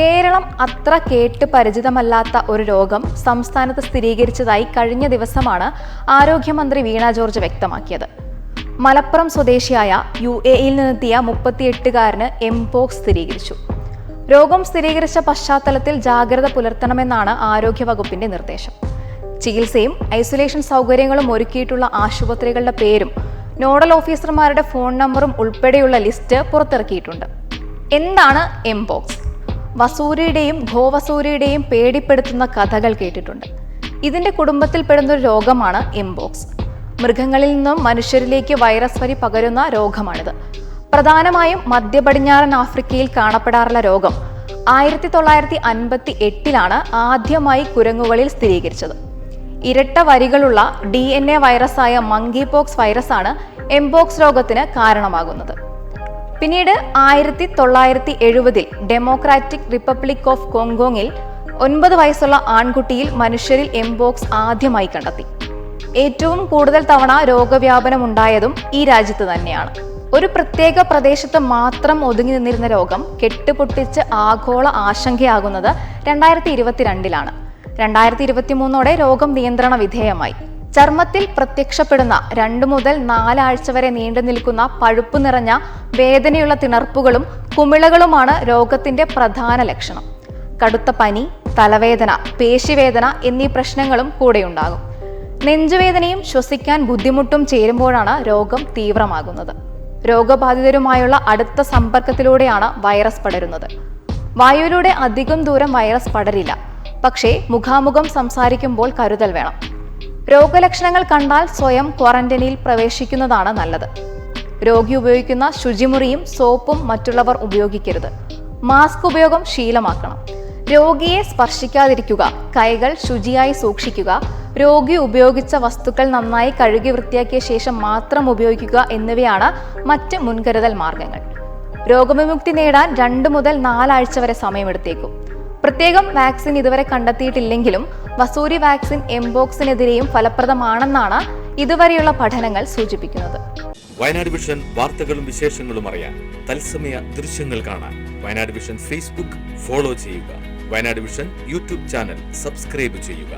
കേരളം അത്ര കേട്ട് പരിചിതമല്ലാത്ത ഒരു രോഗം സംസ്ഥാനത്ത് സ്ഥിരീകരിച്ചതായി കഴിഞ്ഞ ദിവസമാണ് ആരോഗ്യമന്ത്രി വീണ ജോർജ് വ്യക്തമാക്കിയത്. മലപ്പുറം സ്വദേശിയായ യു എ ഇയിൽ നിന്നെത്തിയ മുപ്പത്തിയെട്ടുകാരന് എംപോക്സ് സ്ഥിരീകരിച്ചു. രോഗം സ്ഥിരീകരിച്ച പശ്ചാത്തലത്തിൽ ജാഗ്രത പുലർത്തണമെന്നാണ് ആരോഗ്യവകുപ്പിന്റെ നിർദ്ദേശം. ചികിത്സയും ഐസൊലേഷൻ സൗകര്യങ്ങളും ഒരുക്കിയിട്ടുള്ള ആശുപത്രികളുടെ പേരും നോഡൽ ഓഫീസർമാരുടെ ഫോൺ നമ്പറും ഉൾപ്പെടെയുള്ള ലിസ്റ്റ് പുറത്തിറക്കിയിട്ടുണ്ട്. എന്താണ് എംപോക്സ് വസൂരിയുടെയും ഘോവസൂരിയുടെയും പേടിപ്പെടുത്തുന്ന കഥകൾ കേട്ടിട്ടുണ്ട്. ഇതിന്റെ കുടുംബത്തിൽപ്പെടുന്ന ഒരു രോഗമാണ് എംബോക്സ് മൃഗങ്ങളിൽ നിന്നും മനുഷ്യരിലേക്ക് വൈറസ് വരി പകരുന്ന രോഗമാണിത്. പ്രധാനമായും മധ്യ പടിഞ്ഞാറൻ ആഫ്രിക്കയിൽ കാണപ്പെടാറുള്ള രോഗം. ആയിരത്തി തൊള്ളായിരത്തി അൻപത്തി എട്ടിലാണ് ആദ്യമായി കുരങ്ങുകളിൽ സ്ഥിരീകരിച്ചത്. ഇരട്ട വരികളുള്ള ഡി എൻ എ വൈറസായ മങ്കി പോക്സ് വൈറസാണ് എംബോക്സ് രോഗത്തിന് കാരണമാകുന്നത്. പിന്നീട് ആയിരത്തി തൊള്ളായിരത്തി എഴുപതിൽ ഡെമോക്രാറ്റിക് റിപ്പബ്ലിക് ഓഫ് കോങ്കോങ്ങിൽ ഒൻപത് വയസ്സുള്ള ആൺകുട്ടിയിൽ മനുഷ്യരിൽ എംബോക്സ് ആദ്യമായി കണ്ടെത്തി. ഏറ്റവും കൂടുതൽ തവണ രോഗവ്യാപനം ഉണ്ടായതും ഈ രാജ്യത്ത് തന്നെയാണ്. ഒരു പ്രത്യേക പ്രദേശത്ത് മാത്രം ഒതുങ്ങി നിന്നിരുന്ന രോഗം കെട്ടുപൊട്ടിച്ച് ആഗോള ആശങ്കയാകുന്നത് രണ്ടായിരത്തി ഇരുപത്തിരണ്ടിലാണ് രണ്ടായിരത്തി ഇരുപത്തി മൂന്നോടെ രോഗം നിയന്ത്രണ വിധേയമായി. ചർമ്മത്തിൽ പ്രത്യക്ഷപ്പെടുന്ന രണ്ടു മുതൽ നാലാഴ്ച വരെ നീണ്ടു നിൽക്കുന്ന പഴുപ്പ് നിറഞ്ഞ വേദനയുള്ള തിണർപ്പുകളും കുമിളകളുമാണ് രോഗത്തിന്റെ പ്രധാന ലക്ഷണം. കടുത്ത പനി തലവേദന പേശിവേദന എന്നീ പ്രശ്നങ്ങളും കൂടെയുണ്ടാകും നെഞ്ചുവേദനയും ശ്വസിക്കാൻ ബുദ്ധിമുട്ടും ചേരുമ്പോഴാണ് രോഗം തീവ്രമാകുന്നത്. രോഗബാധിതരുമായുള്ള അടുത്ത സമ്പർക്കത്തിലൂടെയാണ് വൈറസ് പടരുന്നത്. വായുവിലൂടെ അധികം ദൂരം വൈറസ് പടരില്ല. പക്ഷേ മുഖാമുഖം സംസാരിക്കുമ്പോൾ കരുതൽ വേണം. രോഗലക്ഷണങ്ങൾ കണ്ടാൽ സ്വയം ക്വാറന്റൈനിൽ പ്രവേശിക്കുന്നതാണ് നല്ലത്. രോഗി ഉപയോഗിക്കുന്ന ശുചിമുറിയും സോപ്പും മറ്റുള്ളവർ ഉപയോഗിക്കരുത്. മാസ്ക് ഉപയോഗം ശീലമാക്കണം. രോഗിയെ സ്പർശിക്കാതിരിക്കുക കൈകൾ ശുചിയായി സൂക്ഷിക്കുക രോഗി ഉപയോഗിച്ച വസ്തുക്കൾ നന്നായി കഴുകി വൃത്തിയാക്കിയ ശേഷം മാത്രം ഉപയോഗിക്കുക എന്നിവയാണ് മറ്റ് മുൻകരുതൽ മാർഗങ്ങൾ. രോഗവിമുക്തി നേടാൻ രണ്ട് മുതൽ നാലാഴ്ച വരെ സമയമെടുത്തേക്കും. പ്രത്യേകം വാക്സിൻ ഇതുവരെ കണ്ടെത്തിയിട്ടില്ലെങ്കിലും വസൂരി വാക്സിൻ എംബോക്സിനെതിരെയും ഫലപ്രദമാണെന്നാണ് ഇതുവരെയുള്ള പഠനങ്ങൾ സൂചിപ്പിക്കുന്നത്. വയനാട് വിഷൻ വാർത്തകളും വിശേഷങ്ങളും അറിയാൻ തത്സമയ ദൃശ്യങ്ങൾ കാണാൻ വയനാട് വിഷൻ ഫേസ്ബുക്ക് ഫോളോ ചെയ്യുക. Wayanad vision YouTube channel subscribe ചെയ്യുക.